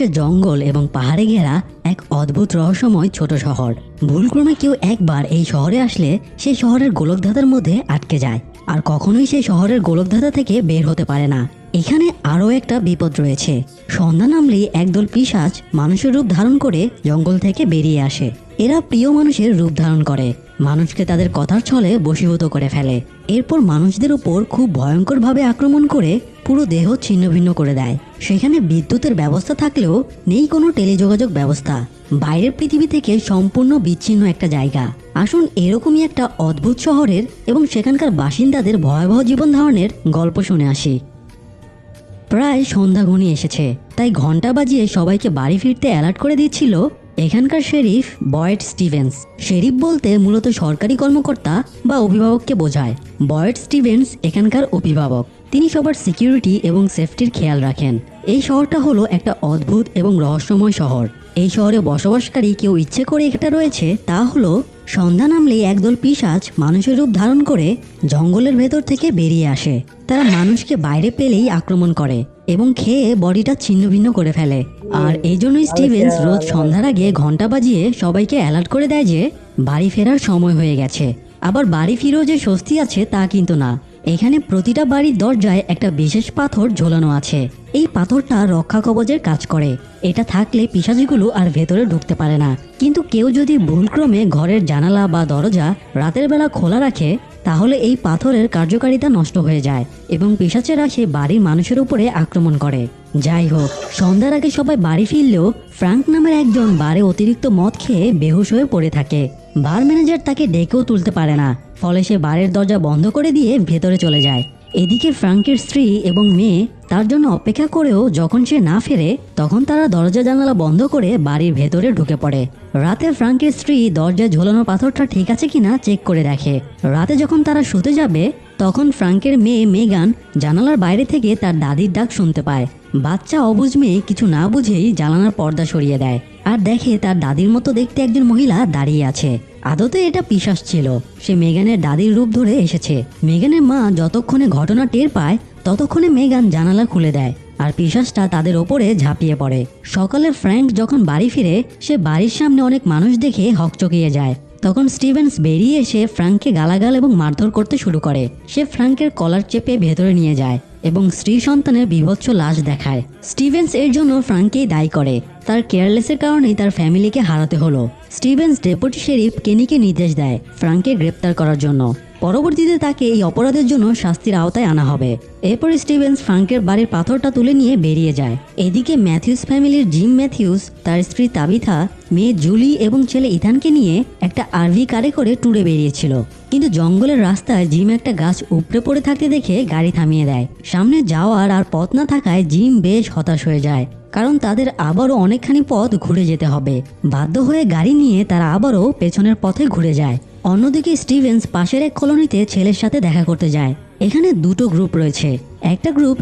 সে জঙ্গল এবং পাহাড়ে ঘেরা এক অদ্ভুত রহস্যময় ছোট শহর। ভুলক্রমে কেউ একবার এই শহরে আসলে সে শহরের গোলকধাঁধার মধ্যে আটকে যায় আর কখনোই সেই শহরের গোলকধাঁধা থেকে বের হতে পারে না। এখানে আরও একটা বিপদ রয়েছে। সন্ধ্যা নামলেই একদল পিশাচ মানুষের রূপ ধারণ করে জঙ্গল থেকে বেরিয়ে আসে। এরা প্রিয় মানুষের রূপ ধারণ করে। মানুষকে তাদের কথার ছলে বশীভূত করে ফেলে। এরপর মানুষদের উপর খুব ভয়ঙ্করভাবে আক্রমণ করে পুরো দেহ ছিন্নভিন্ন করে দেয়। সেখানে বিদ্যুতের ব্যবস্থা থাকলেও নেই কোনো টেলিযোগাযোগ ব্যবস্থা। বাইরের পৃথিবী থেকে সম্পূর্ণ বিচ্ছিন্ন একটা জায়গা। আসুন এরকমই একটা অদ্ভুত শহরের এবং সেখানকার বাসিন্দাদের ভয়াবহ জীবন ধারণের গল্প শুনে আসি। প্রায় সন্ধ্যা ঘনিয়ে এসেছে, তাই ঘণ্টা বাজিয়ে সবাইকে বাড়ি ফিরতে অ্যালার্ট করে দিচ্ছিল এখানকার শেরিফ বয়েড স্টিভেন্স। শেরিফ বলতে মূলত সরকারি কর্মকর্তা বা অভিভাবককে বোঝায়। বয়েড স্টিভেন্স এখানকার অভিভাবক। তিনি সবার সিকিউরিটি এবং সেফটির খেয়াল রাখেন। এই শহরটা হলো একটা অদ্ভুত এবং রহস্যময় শহর। এই শহরে বসবাসকারী কেউ ইচ্ছে করে একটা রয়েছে তা হলো সন্ধ্যা নামলেই একদল পিশাচ মানুষের রূপ ধারণ করে জঙ্গলের ভেতর থেকে বেরিয়ে আসে। তারা মানুষকে বাইরে পেলেই আক্রমণ করে এবং খেয়ে বডিটা ছিন্নভিন্ন করে ফেলে। আর এই জন্যই স্টিভেন্স রোজ সন্ধ্যার আগে ঘণ্টা বাজিয়ে সবাইকে অ্যালার্ট করে দেয় যে বাড়ি ফেরার সময় হয়ে গেছে। আবার বাড়ি ফিরেও যে স্বস্তি আছে তা কিন্তু না। এখানে প্রতিটা বাড়ির দরজায় একটা বিশেষ পাথর ঝোলানো আছে। এই পাথরটা রক্ষা কবচের কাজ করে। এটা থাকলে পিসাজিগুলো আর ভেতরে ঢুকতে পারে না। কিন্তু কেউ যদি ভুলক্রমে ঘরের জানালা বা দরজা রাতের বেলা খোলা রাখে, তাহলে এই পাথরের কার্যকারিতা নষ্ট হয়ে যায় এবং পিসাচেরা সে বাড়ির মানুষের উপরে আক্রমণ করে। যাই হোক, সন্ধ্যার আগে সবাই বাড়ি ফিরলেও ফ্রাঙ্ক নামের একজন বারে অতিরিক্ত মদ খেয়ে বেহুশ হয়ে পড়ে থাকে। বার ম্যানেজার তাকে ডেকেও তুলতে পারে না, ফলে সে বারের দরজা বন্ধ করে দিয়ে ভেতরে চলে যায়। এদিকে ফ্রাঙ্কের স্ত্রী এবং মেয়ে তার জন্য অপেক্ষা করেও যখন সে না ফেরে, তখন তারা দরজা জানালা বন্ধ করে বাড়ির ভেতরে ঢুকে পড়ে। রাতে ফ্রাঙ্কের স্ত্রী দরজায় ঝোলানো পাথরটা ঠিক আছে কিনা চেক করে দেখে। রাতে যখন তারা শুতে যাবে, তখন ফ্রাঙ্কের মেয়ে মেগান জানালার বাইরে থেকে তার দাদির ডাক শুনতে পায়। বাচ্চা অবুঝ মেয়ে কিছু না বুঝেই জানালার পর্দা সরিয়ে দেয়। আর দেখে তার দাদির মতো দেখতে একজন মহিলা দাঁড়িয়ে আছে। আদতে এটা পিশাস ছিল। সে মেগানের দাদির রূপ ধরে এসেছে। মেগানের মা যতক্ষণে ঘটনা টের পায়, ততক্ষণে মেগান জানালা খুলে দেয়। আর পিশাসটা তাদের ওপরে ঝাঁপিয়ে পড়ে। সকালে ফ্র্যাঙ্ক যখন বাড়ি ফিরে, সে বাড়ির সামনে অনেক মানুষ দেখে হকচকিয়ে যায়। তখন স্টিভেন্স বেরিয়ে এসে ফ্রাঙ্ককে গালাগাল এবং মারধর করতে শুরু করে। সে ফ্রাঙ্কের কলার চেপে ভেতরে নিয়ে যায়। এবং স্ত্রী সন্তানের বিভৎস লাশ দেখায়। স্টিভেন্স এর জন্য ফ্রাঙ্ককেই দায়ী করে। তার কেয়ারলেসের কারণেই তার ফ্যামিলিকে হারাতে হলো। স্টিভেন্স ডেপুটি শেরিফ কেনিকে নির্দেশ দেয় ফ্রাঙ্ককে গ্রেপ্তার করার জন্য। পরবর্তীতে তাকে এই অপরাধের জন্য শাস্তির আওতায় আনা হবে। এরপর স্টিভেন্স ফ্রাঙ্কের বাড়ির পাথরটা তুলে নিয়ে বেরিয়ে যায়। এদিকে ম্যাথিউস ফ্যামিলির জিম ম্যাথিউস, তার স্ত্রী তাবিথা, মেয়ে জুলি এবং ছেলে ইথানকে নিয়ে একটা আরভি কারে করে ট্যুরে বেরিয়েছিল। কিন্তু জঙ্গলের রাস্তায় জিম একটা গাছ উপড়ে পড়ে থাকতে দেখে গাড়ি থামিয়ে দেয়। সামনে যাওয়ার আর পথ না থাকায় জিম বেশ হতাশ হয়ে যায়। কারণ তাদের আবারও অনেকখানি পথ ঘুরে যেতে হবে। বাধ্য হয়ে গাড়ি নিয়ে তারা আবারও পেছনের পথে ঘুরে যায়। অন্যদিকে স্টিভেন্স পাশের এক কলোনিতে ছেলের সাথে দেখা করতে যায়। এখানে দুটো গ্রুপ রয়েছে। একটা গ্রুপ